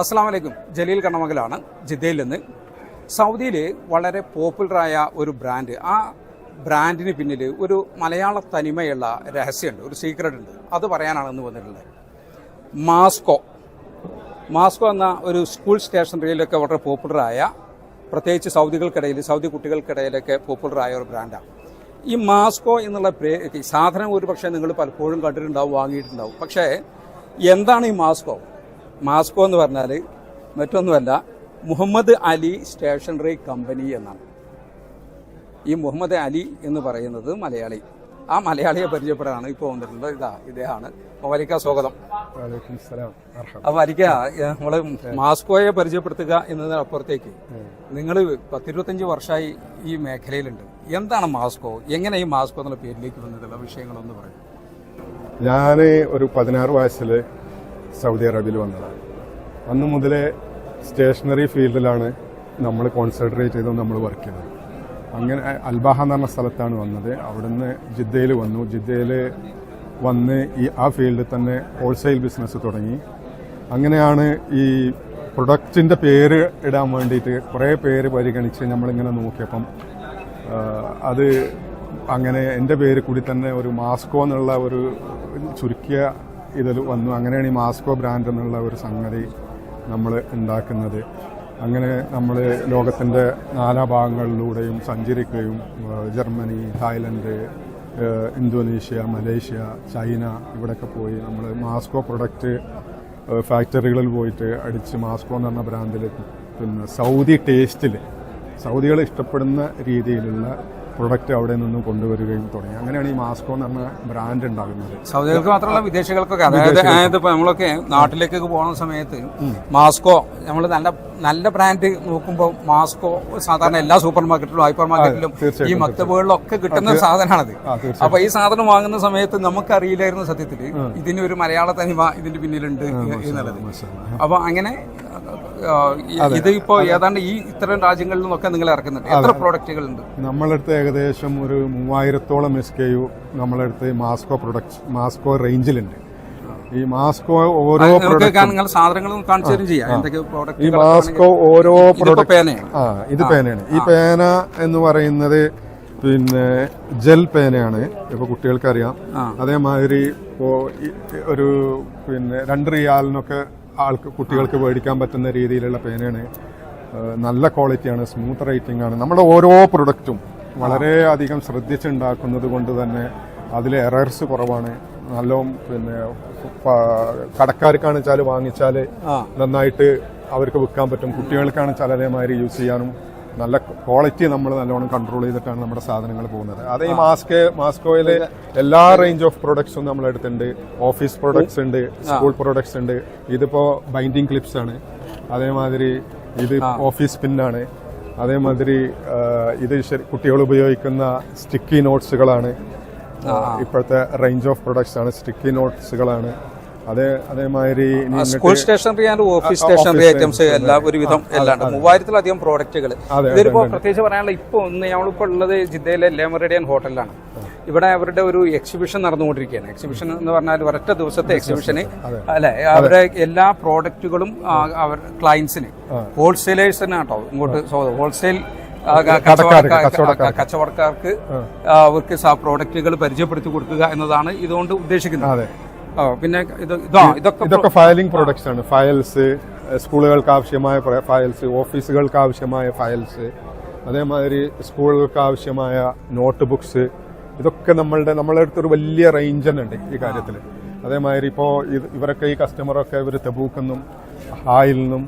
അസ്സാം വലൈക്കും ജലീൽ കണ്ണമകലാണ് ജിദ്ദയിൽ നിന്ന്. സൗദിയിൽ വളരെ പോപ്പുലറായ ഒരു ബ്രാൻഡ്. ആ ബ്രാൻഡിന് പിന്നിൽ ഒരു മലയാള തനിമയുള്ള രഹസ്യമുണ്ട് ഒരു സീക്രട്ട് ഉണ്ട് അത് പറയാനാണ് ഇന്ന് വന്നിട്ടുള്ളത്. മാസ്കോ. മാസ്കോ എന്ന ഒരു സ്കൂൾ സ്റ്റേഷനറിയിലൊക്കെ വളരെ പോപ്പുലറായ പ്രത്യേകിച്ച് സൗദികൾക്കിടയിൽ സൗദി കുട്ടികൾക്കിടയിലൊക്കെ പോപ്പുലറായ ഒരു ബ്രാൻഡാണ് ഈ മാസ്കോ എന്നുള്ള സാധനം ഒരു പക്ഷേ നിങ്ങൾ പലപ്പോഴും കണ്ടിട്ടുണ്ടാവും വാങ്ങിയിട്ടുണ്ടാവും. പക്ഷേ എന്താണ് ഈ മാസ്കോ? മാസ്കോ എന്ന് പറഞ്ഞാൽ മറ്റൊന്നുമല്ല മുഹമ്മദ് അലി സ്റ്റേഷനറി കമ്പനി എന്നാണ്. ഈ മുഹമ്മദ് അലി എന്ന് പറയുന്നത് മലയാളി. ആ മലയാളിയെ പരിചയപ്പെടാനാണ് ഇപ്പോൾ വന്നിട്ടുള്ളത്. ഇതാ ഇദ്ദേഹമാണ്. വലിക്ക സ്വാഗതം. വലൈക്കും സലാം. മർഹബ. അപ്പൊ വലിക്ക നമ്മൾ മാസ്കോയെ പരിചയപ്പെടുത്തുക എന്നതിനപ്പുറത്തേക്ക് നിങ്ങൾ പത്തിരുപത്തഞ്ച് വർഷമായി ഈ മേഖലയിലുണ്ട്. എന്താണ് മാസ്കോ? എങ്ങനെ ഈ മാസ്കോ എന്നുള്ള പേരിലേക്ക് വന്നിട്ടുള്ള വിഷയങ്ങളൊന്ന് പറയും. ഞാൻ ഒരു പതിനാറ് വയസ്സിൽ സൗദി അറേബ്യയിൽ വന്നതാണ് അന്ന് മുതലേ സ്റ്റേഷനറി ഫീൽഡിലാണ് നമ്മൾ കോൺസെൻട്രേറ്റ് ചെയ്ത് നമ്മൾ വർക്ക് ചെയ്തത്. അങ്ങനെ അൽബാഹ എന്ന് പറഞ്ഞ സ്ഥലത്താണ് വന്നത്. അവിടുന്ന് ജിദ്ദയിൽ വന്നു. ജിദ്ദയിൽ വന്ന് ഈ ആ ഫീൽഡിൽ തന്നെ ഹോൾസെയിൽ ബിസിനസ് തുടങ്ങി. അങ്ങനെയാണ് ഈ പ്രൊഡക്റ്റിന്റെ പേര് ഇടാൻ വേണ്ടിയിട്ട് കുറേ പേര് പരിഗണിച്ച് നമ്മളിങ്ങനെ നോക്കിയപ്പം അത് അങ്ങനെ എന്റെ പേര് കൂടി തന്നെ ഒരു മാസ്കോ എന്നുള്ള ഒരു ചുരുക്കിയ ഇതിൽ വന്നു. അങ്ങനെയാണ് ഈ മാസ്കോ ബ്രാൻഡ് എന്നുള്ള ഒരു സംഗതി നമ്മൾ ഉണ്ടാക്കുന്നത്. അങ്ങനെ നമ്മൾ ലോകത്തിന്റെ നാനാ ഭാഗങ്ങളിലൂടെയും സഞ്ചരിക്കുകയും Germany Thailand Indonesia Malaysia China ഇവിടെയൊക്കെ പോയി നമ്മൾ മാസ്കോ പ്രൊഡക്റ്റ് ഫാക്ടറികളിൽ പോയിട്ട് അടിച്ച് മാസ്കോ എന്ന് പറഞ്ഞ ബ്രാൻഡിൽ പിന്നെ സൗദി ടേസ്റ്റിൽ സൗദികൾ ഇഷ്ടപ്പെടുന്ന രീതിയിലുള്ള പ്രൊഡക്റ്റ് അവിടെ നിന്നും കൊണ്ടുവരികയും തുടങ്ങി. അങ്ങനെയാണ് ഈ മാസ്കോ എന്ന് പറഞ്ഞ ബ്രാൻഡ് ഉണ്ടാകുന്നത്. സൗദികൾക്ക് മാത്രമല്ല വിദേശികൾക്കൊക്കെ അതായത് അതായത് നമ്മളൊക്കെ നാട്ടിലേക്കൊക്കെ പോകുന്ന സമയത്ത് മാസ്കോ നമ്മൾ നല്ല നല്ല ബ്രാൻഡ് നോക്കുമ്പോൾ മാസ്കോ സാധാരണ എല്ലാ സൂപ്പർ മാർക്കറ്റിലും ഹൈപ്പർ മാർക്കറ്റിലും ഈ മക്തബുകളിലൊക്കെ കിട്ടുന്ന സാധനമാണത്. അപ്പൊ ഈ സാധനം വാങ്ങുന്ന സമയത്ത് നമുക്കറിയില്ലായിരുന്നു സത്യത്തിൽ ഇതിന് ഒരു മലയാള തനിമ ഇതിന്റെ പിന്നിലുണ്ട് എന്നുള്ളത്. അപ്പൊ അങ്ങനെ ഇത് ഇപ്പോ ഏതാണ്ട് ഈ ഇത്തരം രാജ്യങ്ങളിൽ നിന്നൊക്കെ നിങ്ങൾ ഇറക്കുന്നുണ്ട്. എത്ര പ്രോഡക്റ്റുകൾ ഉണ്ട് നമ്മളടുത്ത് ഏകദേശം ഒരു മൂവായിരത്തോളം എസ് കെ യു നമ്മളടുത്ത് മാസ്കോ പ്രൊഡക്ട്സ് മാസ്കോ റേഞ്ചിലുണ്ട്. ഈ മാസ്കോ ഓരോ ഈ മാസ്കോ ഓരോ പ്രൊഡക്റ്റ് ആ ഇത് പേനയാണ്. ഈ പേന എന്ന് പറയുന്നത് പിന്നെ ജെൽ പേനയാണ്. ഇപ്പൊ കുട്ടികൾക്കറിയാം. അതേമാതിരി ഇപ്പോ ഒരു പിന്നെ രണ്ട് റിയാലിനൊക്കെ ആൾക്ക് കുട്ടികൾക്ക് മേടിക്കാൻ പറ്റുന്ന രീതിയിലുള്ള പേനയാണ്. നല്ല ക്വാളിറ്റിയാണ് സ്മൂത്ത് റൈറ്റിംഗ് ആണ് നമ്മുടെ ഓരോ പ്രൊഡക്റ്റും വളരെയധികം ശ്രദ്ധിച്ചുണ്ടാക്കുന്നത് കൊണ്ട് തന്നെ അതിൽ എറേഴ്സ് കുറവാണ്. നല്ല പിന്നെ പ- കടക്കാർക്കാണ് വെച്ചാൽ വാങ്ങിച്ചാൽ നന്നായിട്ട് അവർക്ക് വിൽക്കാൻ പറ്റും. കുട്ടികൾക്കാണ് അതേമാതിരി യൂസ് ചെയ്യാനും നല്ല ക്വാളിറ്റി നമ്മൾ നല്ലോണം കൺട്രോൾ ചെയ്തിട്ടാണ് നമ്മുടെ സാധനങ്ങൾ പോകുന്നത്. അത് ഈ മാസ്ക് മാസ്കോയിലെ എല്ലാ റേഞ്ച് ഓഫ് പ്രൊഡക്ട്സും നമ്മൾ അടുത്തുണ്ട്. ഓഫീസ് പ്രൊഡക്ട്സ് ഉണ്ട് സ്കൂൾ പ്രൊഡക്ട്സ് ഉണ്ട്. ഇതിപ്പോ ബൈൻഡിങ് ക്ലിപ്സ് ആണ്. അതേമാതിരി ഇത് ഓഫീസ് പിന്നാണ് അതേമാതിരി ഇത് കുട്ടികൾ ഉപയോഗിക്കുന്ന സ്റ്റിക്കി നോട്ട്സുകളാണ് ഇപ്പോഴത്തെ റേഞ്ച് ഓഫ് പ്രൊഡക്ട്സ് ആണ് സ്റ്റിക്കി നോട്ട്സുകളാണ് അതേ അതേമാതിരി school stationery and office stationery items എല്ലാം ഒരുവിധം എല്ലാം മൂവായിരത്തിലധികം പ്രോഡക്റ്റുകൾ ഇതിപ്പോ ഇതിലിപ്പോ പ്രത്യേകിച്ച് പറയാനുള്ള ഇപ്പൊ ഒന്ന് ഞങ്ങളിപ്പോ ഉള്ളത് ജിദ്ദയിലെ ലെമറിഡിയൻ ഹോട്ടലിലാണ് ഇവിടെ അവരുടെ ഒരു എക്സിബിഷൻ നടന്നുകൊണ്ടിരിക്കുകയാണ്. എക്സിബിഷൻ എന്ന് പറഞ്ഞാൽ ഒരൊറ്റ ദിവസത്തെ എക്സിബിഷന് അല്ലെ? അവരുടെ എല്ലാ പ്രോഡക്റ്റുകളും അവർ ക്ലയൻസിന് ഹോൾസെയിലേഴ്സിന് കേട്ടോ ഇങ്ങോട്ട് ഹോൾസെയിൽ കച്ചവടക്കാർക്ക് അവർക്ക് പ്രോഡക്റ്റുകൾ പരിചയപ്പെടുത്തി കൊടുക്കുക എന്നതാണ് ഇതുകൊണ്ട് ഉദ്ദേശിക്കുന്നത്. പിന്നെ ഇത് ഇതൊക്കെ ഫയലിംഗ് പ്രൊഡക്ട്സ് ആണ്. ഫയൽസ് സ്കൂളുകൾക്ക് ആവശ്യമായ ഫയൽസ് ഓഫീസുകൾക്ക് ആവശ്യമായ ഫയൽസ് അതേമാതിരി സ്കൂളുകൾക്ക് ആവശ്യമായ നോട്ട് ബുക്സ് ഇതൊക്കെ നമ്മളുടെ നമ്മളെ അടുത്തൊരു വലിയ റേഞ്ച് തന്നെ ഉണ്ട് ഈ കാര്യത്തിൽ അതേമാതിരി ഇപ്പോൾ ഇവരൊക്കെ ഈ കസ്റ്റമറൊക്കെ ഇവർ തെബൂക്കെന്നും ഹായിൽ നിന്നും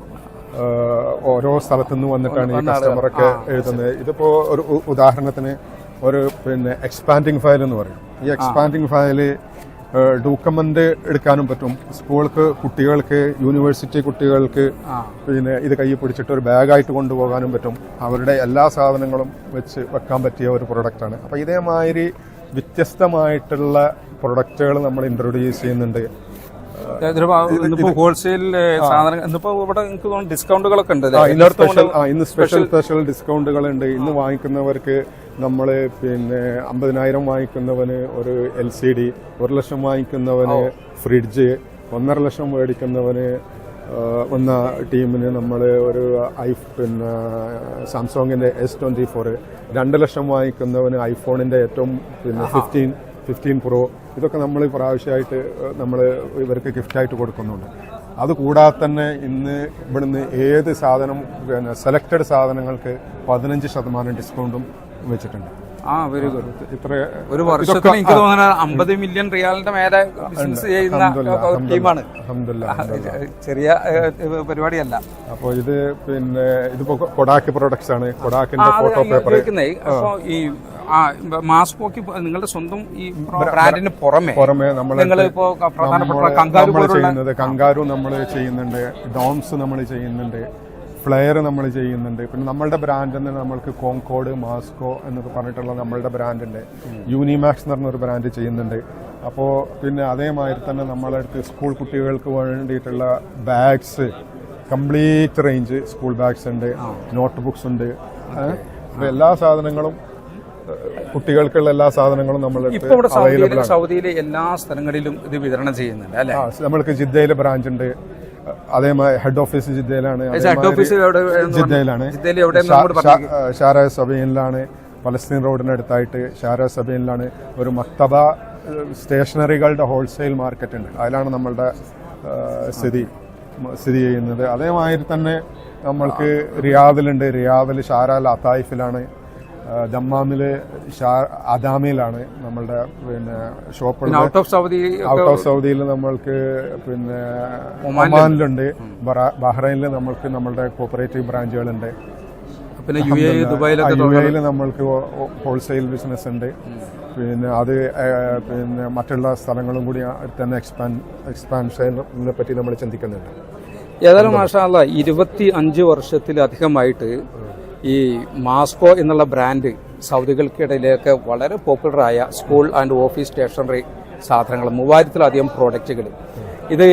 ഓരോ സ്ഥലത്തു നിന്നും വന്നിട്ടാണ് ഈ കസ്റ്റമറൊക്കെ എഴുതുന്നത്. ഇതിപ്പോ ഒരു ഉദാഹരണത്തിന് ഒരു പിന്നെ എക്സ്പാൻഡിങ് ഫയൽ എന്ന് പറയും. ഈ എക്സ്പാൻഡിങ് ഫയൽ ഡോക്യുമെന്റ് എടുക്കാനും പറ്റും. സ്കൂൾക്ക് കുട്ടികൾക്ക് യൂണിവേഴ്സിറ്റി കുട്ടികൾക്ക് പിന്നെ ഇത് കൈ പിടിച്ചിട്ട് ഒരു ബാഗായിട്ട് കൊണ്ടുപോകാനും പറ്റും. അവരുടെ എല്ലാ സാധനങ്ങളും വെച്ച് വെക്കാൻ പറ്റിയ ഒരു പ്രൊഡക്റ്റാണ് അപ്പൊ ഇതേമാതിരി വ്യത്യസ്തമായിട്ടുള്ള പ്രൊഡക്റ്റുകൾ നമ്മൾ ഇൻട്രൊഡ്യൂസ് ചെയ്യുന്നുണ്ട്. ഹോൾസെയിൽ സാധനം ഇന്നിപ്പോ ഇവിടെ എനിക്ക് തോന്നുന്നു ഡിസ്കൗണ്ടുകളൊക്കെ ഉണ്ട് ആ, ഇന്ന് സ്പെഷ്യൽ സ്പെഷ്യൽ ഡിസ്കൗണ്ടുകൾ ഉണ്ട് ഇന്ന് വാങ്ങിക്കുന്നവർക്ക് നമ്മൾ പിന്നെ അമ്പതിനായിരം വാങ്ങിക്കുന്നവന് ഒരു എൽ സി ഡി ഒരു ലക്ഷം വാങ്ങിക്കുന്നവന് ഫ്രിഡ്ജ് ഒന്നര ലക്ഷം മേടിക്കുന്നവന് വന്ന ടീമിന് നമ്മൾ ഒരു ഐ പിന്നെ സാംസങ്ങിന്റെ എസ് ട്വന്റി ഫോർ രണ്ട് ലക്ഷം വാങ്ങിക്കുന്നവന് ഐഫോണിന്റെ ഏറ്റവും പിന്നെ ഫിഫ്റ്റീൻ ഫിഫ്റ്റീൻ പ്രോ ഇതൊക്കെ നമ്മൾ പ്രാവശ്യമായിട്ട് നമ്മൾ ഇവർക്ക് ഗിഫ്റ്റായിട്ട് കൊടുക്കുന്നുണ്ട്. അതുകൂടാതെ തന്നെ ഇന്ന് ഇവിടുന്ന് ഏത് സാധനം പിന്നെ സെലക്റ്റഡ് സാധനങ്ങൾക്ക് പതിനഞ്ച് ശതമാനം ഡിസ്കൗണ്ടും വെച്ചിട്ടുണ്ട്. ആ വെരി ഗുഡ് ഇത്ര ഒരു വർഷത്തിൽ എനിക്ക് തോന്നുന്നത് അമ്പത് മില്യൺ റിയാലിന്റെ മേലെ ബിസിനസ് ചെയ്യുന്ന ടീമാണ്. ചെറിയ പരിപാടിയല്ല. അപ്പോൾ ഇത് പിന്നെ ഇതിപ്പോ കൊടാക്ക് പ്രൊഡക്ട്സ് ആണ്. കൊടാക്കിന്റെ ഫോട്ടോ പേപ്പർ ഈ ആ മാസ്കോക്ക് നിങ്ങളുടെ സ്വന്തം ഈ ബ്രാൻഡിന് പുറമെ പുറമെ നമ്മൾ പ്രധാനപ്പെട്ട കങ്കാരു നമ്മൾ ചെയ്യുന്നത് കങ്കാരു നമ്മൾ ചെയ്യുന്നുണ്ട് ഡോംസ് നമ്മൾ ചെയ്യുന്നുണ്ട്. ഫ്ലെയർ നമ്മൾ ചെയ്യുന്നുണ്ട്. പിന്നെ നമ്മളുടെ ബ്രാൻഡ് തന്നെ നമ്മൾക്ക് കോങ്കോഡ് മാസ്കോ എന്നൊക്കെ പറഞ്ഞിട്ടുള്ള നമ്മളുടെ ബ്രാൻഡുണ്ട് യൂണിമാക്സ് എന്ന് പറഞ്ഞൊരു ബ്രാൻഡ് ചെയ്യുന്നുണ്ട്. അപ്പോൾ പിന്നെ അതേമാതിരി തന്നെ നമ്മളെ അടുത്ത് സ്കൂൾ കുട്ടികൾക്ക് വേണ്ടിയിട്ടുള്ള bags complete range school bags ഉണ്ട്. നോട്ട് ബുക്സ് ഉണ്ട്. അപ്പോൾ അപ്പൊ എല്ലാ സാധനങ്ങളും കുട്ടികൾക്കുള്ള എല്ലാ സാധനങ്ങളും നമ്മൾ സൗദിയിലെ എല്ലാ സ്ഥലങ്ങളിലും ഇത് വിതരണം ചെയ്യുന്നുണ്ട് അല്ലേ? നമ്മൾക്ക് ജിദ്ദയിലെ ബ്രാഞ്ച് ഉണ്ട്. അതേമാതിരി ഹെഡ് ഓഫീസ് ജിദ്ദയിലാണ് ഹെഡ് ഓഫീസ് ജിദ്ദയിലാണ്. ജിദ്ദയിൽ എവിടെ നമ്മോട് ഷാര സബീനിലാണ് പലസ്തീൻ റോഡിനടുത്തായിട്ട് ഷാര സബീനിലാണ് ഒരു മക്തബ സ്റ്റേഷനറികളുടെ ഹോൾസെയിൽ മാർക്കറ്റ് ഉണ്ട്. അതിലാണ് നമ്മളുടെ സ്ഥിതി സ്ഥിതി ചെയ്യുന്നത്. അതേമാതിരി തന്നെ നമ്മൾക്ക് റിയാദിലുണ്ട്. റിയാദിൽ ഷാര അത്തായിഫിലാണ് ഏഹ്, ദമ്മാമിൽ അദാമയിലാണ് നമ്മളുടെ പിന്നെ shop out of Saudi out of സൗദിയിൽ നമ്മൾക്ക് പിന്നെ ഒമാനിലുണ്ട്. ബഹ്റൈനിൽ നമ്മൾക്ക് നമ്മളുടെ കോപ്പറേറ്റീവ് ബ്രാഞ്ചുകളുണ്ട് പിന്നെ യു എ ദുബായിലൊക്കെ യു എയിൽ നമ്മൾക്ക് ഹോൾസെയിൽ ബിസിനസ് ഉണ്ട്. പിന്നെ അത് പിന്നെ മറ്റുള്ള സ്ഥലങ്ങളും കൂടി തന്നെ എക്സ്പാൻഡ് എക്സ്പാൻഷനെ പറ്റി നമ്മൾ ചിന്തിക്കുന്നുണ്ട്. ഏതായാലും മാഷാല്ല ഇരുപത്തി അഞ്ച് വർഷത്തിലധികമായിട്ട് ഈ മാസ്കോ എന്നുള്ള ബ്രാൻഡ് സൗദികൾക്കിടയിലേക്ക് വളരെ പോപ്പുലറായ സ്കൂൾ ആൻഡ് ഓഫീസ് സ്റ്റേഷനറി സാധനങ്ങൾ മൂവായിരത്തിലധികം പ്രോഡക്റ്റുകൾ. ഇത്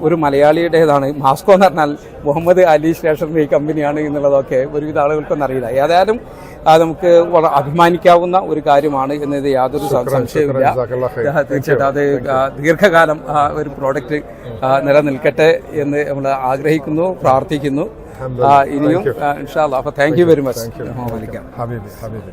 ഒരു മലയാളിയുടേതാണ്. മാസ്കോ എന്ന് പറഞ്ഞാൽ മുഹമ്മദ് അലി സ്റ്റേഷനറി കമ്പനിയാണ് എന്നുള്ളതൊക്കെ ഒരുവിധ ആളുകൾക്കൊന്നും അറിയില്ല. ഏതായാലും അത് നമുക്ക് അഭിമാനിക്കാവുന്ന ഒരു കാര്യമാണ് എന്നത് യാതൊരു സംശയവും സംശയവുമില്ല. തീർച്ചയായിട്ടും. അത് ദീർഘകാലം ആ, ഒരു പ്രോഡക്റ്റ് നിലനിൽക്കട്ടെ എന്ന് നമ്മൾ ആഗ്രഹിക്കുന്നു പ്രാർത്ഥിക്കുന്നു. ഇനിയും ഇൻഷാല്ല അപ്പൊ താങ്ക് യു വെരി മച്ച് ഹബീബി ഹബീബി